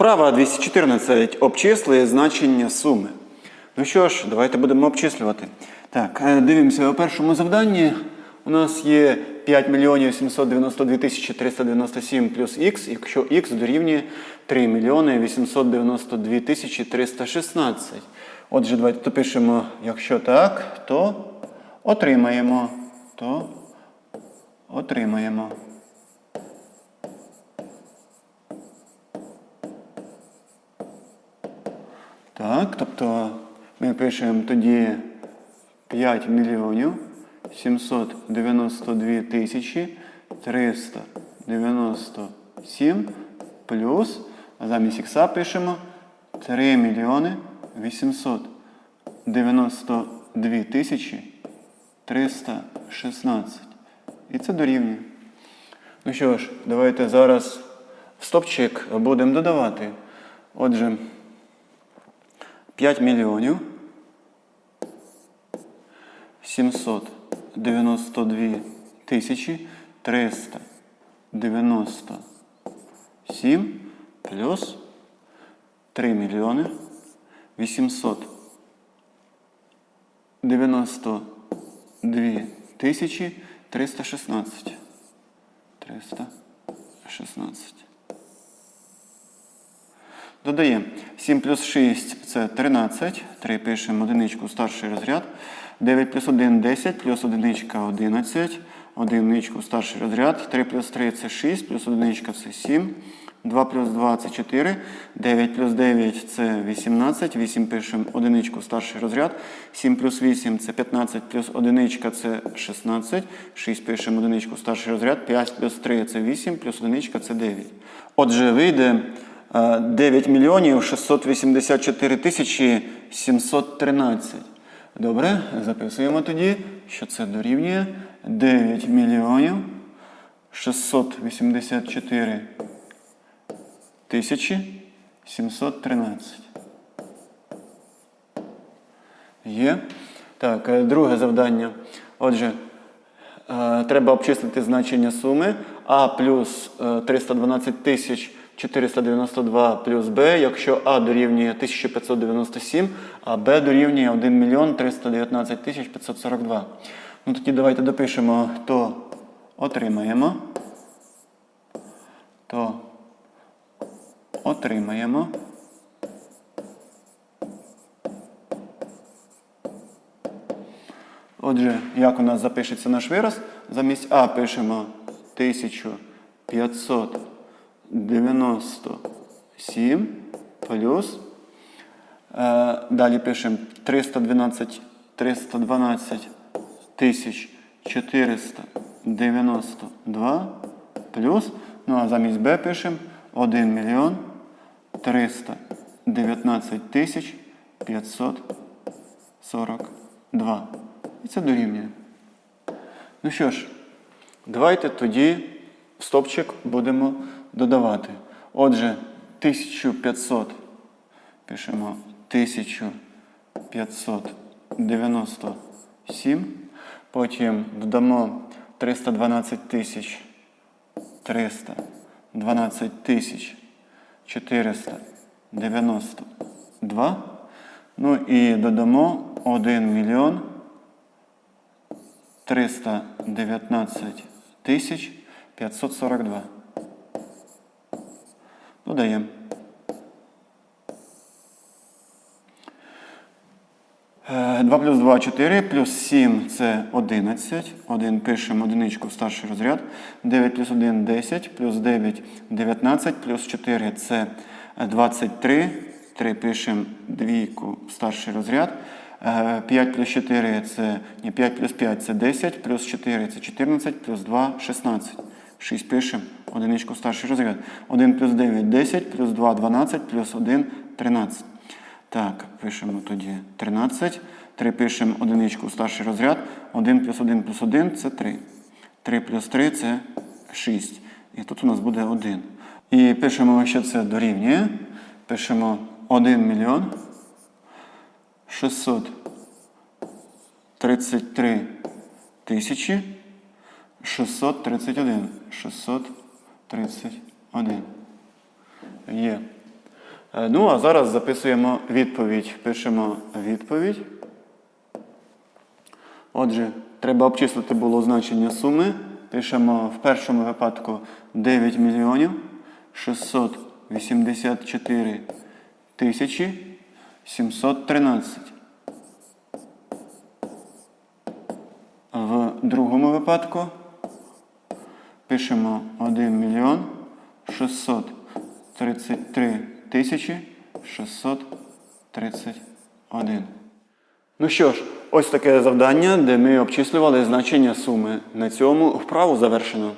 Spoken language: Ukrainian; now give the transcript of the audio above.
Вправа 214. Обчисли значення суми. Ну що ж, давайте будемо обчислювати. Так, е, дивимося, у першому завданні у нас є 5 мільйонів 792 тисячі 397 плюс х, якщо х дорівнює 3 мільйони 892 тисячі 316. Отже, давайте допишемо, якщо так, то отримаємо. То отримаємо. Так, тобто ми пишемо тоді 5 мільйонів 792 тисячі 397 плюс, а замість ікса пишемо 3 мільйони 892 тисячі 316. І це дорівнює. Ну що ж, давайте зараз в стопчик будемо додавати. Отже, 5 мільйонів 792 тисячі 397 плюс 3 мільйони 892 тисячі 316. 316. Додаємо 7 плюс 6 це 13. 3 пишемо одиничку старший розряд. 9 плюс 1 10, плюс одиничка 11. Одиничку старший розряд. 3 плюс 3 це 6, плюс одиничка це 7. 2 плюс 2 це 4. 9 плюс 9 це 18. 8 пишемо одиничку старший розряд. 7 плюс 8 це 15, плюс одиничка це 16. 6 пишемо одиничку старший розряд. 5 плюс 3 це 8, плюс одиничка це 9. Отже, вийде 9 мільйонів 684 тисячі 713. Добре, записуємо тоді, що це дорівнює 9 мільйонів 684 тисячі 713. Є. Так, е, друге завдання. Отже, е, треба обчислити значення суми А плюс е, 312 тисяч 492 плюс Б, якщо А дорівнює 1597, а Б дорівнює 1 мільйон 319 тисяч 542. Ну тоді давайте допишемо, то отримаємо. То отримаємо. Отже, як у нас запишеться наш вираз? Замість А пишемо 1597 плюс. Е, далі пишемо 312 312 тисяч 492 плюс. Ну а замість Б пишемо 1 мільйон 319 тисяч 542. І це дорівнює. Ну що ж, давайте тоді стопчик будемо додавати. Отже, 1500 пишемо 1597. Потім додамо 312 тисяч 312 тисяч 492. Ну і додамо 1 мільйон 319 тисяч 542. Додаємо. Е, 2 плюс 2 4, плюс 7 це 11. 1 пишемо одиничку в старший розряд. 9 плюс 1 10, плюс 9 19, плюс 4 це 23. 3 пишемо двійку в старший розряд. Е, 5 плюс 4 це ні, 5 плюс 5 це 10, плюс 4 це 14, плюс 2 16. 6 пишемо одиничку старший розряд. 1 плюс 9 10, плюс 2 12, плюс 1 13. Так, пишемо тоді 13. 3 пишемо одиничку старший розряд. 1 плюс 1 плюс 1 це 3. 3 плюс 3 це 6. І тут у нас буде 1. І пишемо, що це дорівнює. Пишемо 1 мільйон 633 тисячі 631. 631. Є. Е, Ну, а зараз записуємо відповідь. Пишемо відповідь. Отже, треба обчислити було значення суми. Пишемо в першому випадку 9 мільйонів 684 тисячі 713. В другому випадку пишемо 1 мільйон 633 тисячі 631. Ну що ж, ось таке завдання, де ми обчислювали значення суми. На цьому вправу завершено.